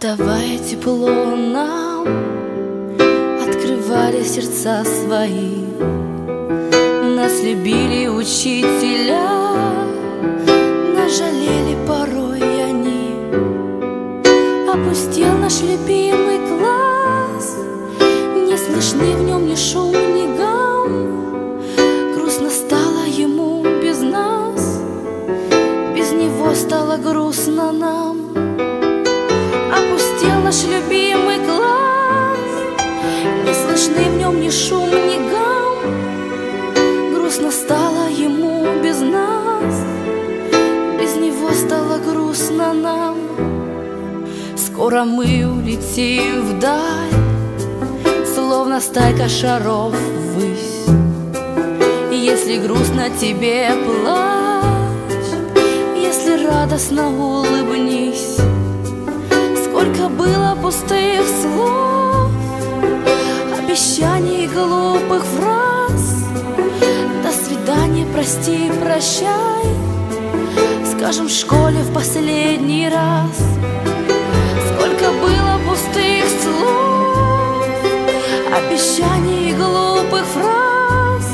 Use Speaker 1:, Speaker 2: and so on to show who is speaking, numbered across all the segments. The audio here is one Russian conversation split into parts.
Speaker 1: Отдавая тепло нам. Открывали сердца свои. Нас любили учителя. Нас жалели порой они. Опустел наш любимый класс. Не слышны в нем ни шум, ни гам. Грустно стало ему без нас. Без него стало грустно нам ни шум, ни гам. Грустно стало ему без нас. Без него стало грустно нам. Скоро мы улетим вдаль Словно стайка шаров ввысь. Если грустно тебе плачь. Если радостно улыбнись. Сколько было пустых слов глупых фраз. До свидания, прости, прощай. Скажем в школе в последний раз. Сколько было пустых слов Обещаний и глупых фраз.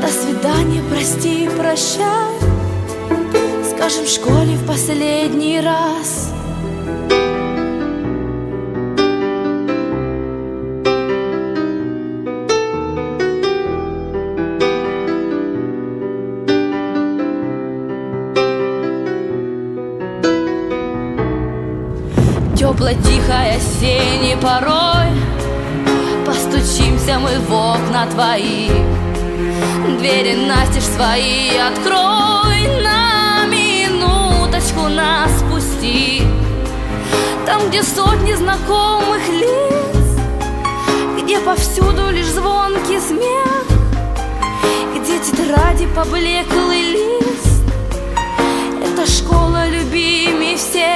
Speaker 1: До свидания, прости, прощай. Скажем в школе в последний раз Теплой, тихой осенней порой. Постучимся мы в окна твои. Двери настежь свои открой. На минуточку нас пусти Там, где сотни знакомых лиц Где повсюду лишь звонкий смех Где тетради поблеклый лист. Это школа любимей всех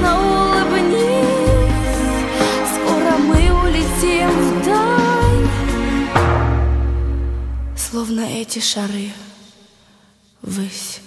Speaker 1: радостно улыбнись Скоро мы улетим вдаль. Словно эти шары ввысь